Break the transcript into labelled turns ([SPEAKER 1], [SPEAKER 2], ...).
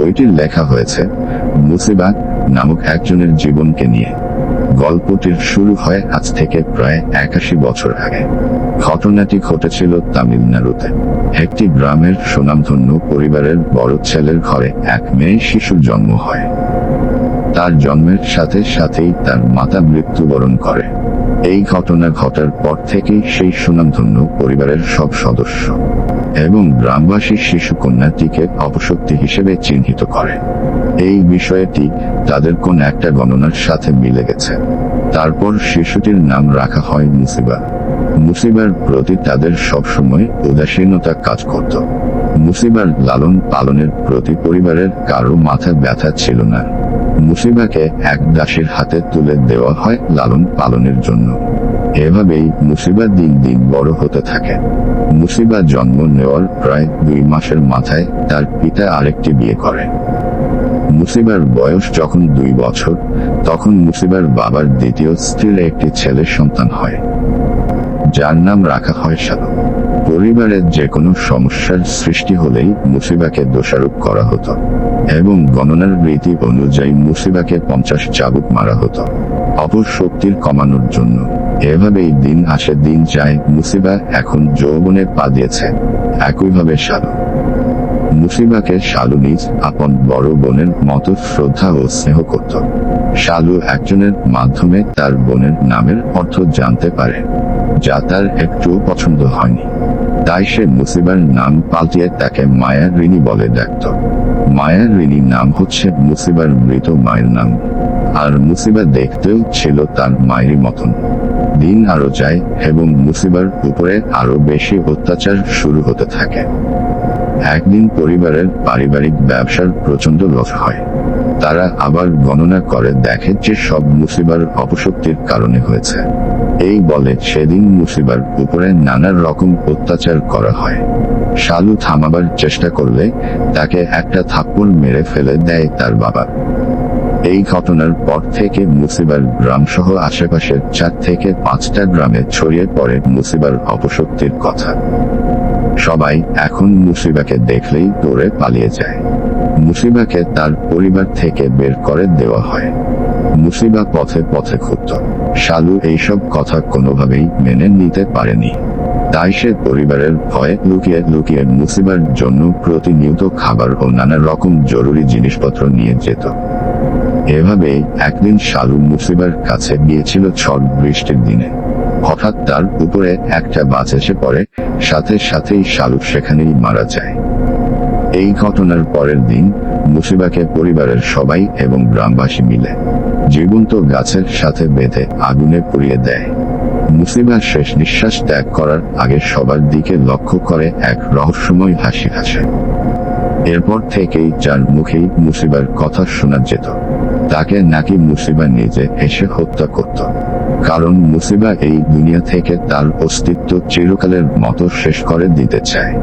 [SPEAKER 1] বইটি লেখা হয়েছে মুসিবা নামক একজনের জীবনকে নিয়ে। গল্পটির শুরু হয় আজ থেকে প্রায় একাশি বছর আগে। ঘটনাটি ঘটেছিল তামিলনাড়ুতে একটি গ্রামের সুনামধন্য পরিবারের বড় ছেলের ঘরে এক মেয়ে শিশুর জন্ম হয়। তার জন্মের সাথে সাথেই তার মাতা মৃত্যুবরণ করে। এই ঘটনা ঘটার পর থেকেই সেই সুনামধন্য পরিবারের সব সদস্য এবং গ্রামবাসী শিশু কন্যাটিকে অপশক্তি হিসেবে চিহ্নিত করে। এই বিষয়টি তাদের কোন একটা গণনার সাথে মিলে গেছে। তারপর শিশুটির নাম রাখা হয় মুসিবা। মুসিবার প্রতি তাদের সবসময় উদাসীনতা কাজ করত। মুসিবার লালন পালনের প্রতি পরিবারের কারও মাথা ব্যথা ছিল না। মুসিবাকে এক দাসীর হাতে তুলে দেওয়া হয় লালন পালনের জন্য। এভাবেই মুসিবা দিন দিন বড় হতে থাকে। মুসিবা জন্ম নেওয়ার প্রায় দুই মাসের মাথায় তার পিতা আরেকটি বিয়ে করে। মুসিবার বয়স যখন দুই বছর, তখন মুসিবার বাবার দ্বিতীয় স্ত্রীর একটি ছেলের সন্তান হয়। যার নাম রাখা হয় শালু পরিবারের যে কোনো সমস্যার সৃষ্টি হলেই মুসিবাকে দোষারোপ করা হতো এবং গণনার রীতি অনুযায়ী মুসিবাকে পঞ্চাশ চাবুক মারা হতো। অপর শক্তির কমানোর জন্য এভাবেই দিন আসে দিন যায় মুসিবা এখন যৌবনে পা দিয়েছে। একইভাবে শালু মুসিবাকে শালু নিজ আপন বড় বোনের মতো শ্রদ্ধা ও স্নেহ করত। শালু একজনের মাধ্যমে তার বোনের নামের অর্থ জানতে পারে, যা তার একটুও পছন্দ হয়নি। তাই সে মুসিবার নাম পাল্টিয়ে তাকে মায়া ঋণী বলে ডাকত মায়া ঋণী নাম হচ্ছে মুসিবার মৃত মায়ের নাম। আর মুসিবা দেখতেও ছিল তার মায়েরই মতন। দিন আরও যায় এবং মুসিবার উপরে আরও বেশি অত্যাচার শুরু হতে থাকে। একদিন পরিবারের পারিবারিক ব্যবসার প্রচণ্ড লস হয়। তারা আবার গণনা করে, দেখে যে সব মুসিবার অপশক্তির কারণে হয়েছে। এই বলে সেদিন মুসিবার উপরে নানান রকম অত্যাচার করা হয়। শালু থামাবার চেষ্টা করলে তাকে একটা থাপ্পড় মেরে ফেলে দেয় তার বাবা। এই ঘটনার পর থেকে মুসিবার গ্রাম সহ আশেপাশের চার থেকে পাঁচটা গ্রামে ছড়িয়ে পড়ে মুসিবার অপশক্তির কথা। সবাই এখন মুসিবাকে দেখলেই দৌড়ে পালিয়ে যায়। মুসিবাকে তার পরিবার থেকে বের করে দেওয়া হয়। মুসিবা পথে পথে ঘুরত শালু এইসব কথা কোনোভাবেই মেনে নিতে পারেনি। তাই সে পরিবারের ভয়ে লুকিয়ে লুকিয়ে মুসিবার জন্য প্রতিনিয়ত খাবার ও নানা রকম জরুরি জিনিসপত্র নিয়ে যেত। এভাবেই একদিন শালু মুসিবার কাছে গিয়েছিল ঝড় বৃষ্টির দিনে। হঠাৎ তার উপরে একটা বাস এসে পড়ে, সাথে সাথেই শালু সেখানেই মারা যায়। এই ঘটনার পরের দিন মুসিবাকে পরিবারের সবাই এবং গ্রামবাসী মিলে জীবন্ত গাছের সাথে বেঁধে আগুনে পুড়িয়ে দেয়। মুসিবা শেষ নিঃশ্বাস ত্যাগ করার আগে সবার দিকে লক্ষ্য করে এক রহস্যময় হাসি হাসে। এরপর থেকেই যার মুখেই মুসিবার কথা শোনা যেত, তাকে নাকি মুসিবা নিজে এসে হত্যা করত। কারণ মুসিবা এই দুনিয়া থেকে তার অস্তিত্ব চিরকালের মতো শেষ করে দিতে চায়।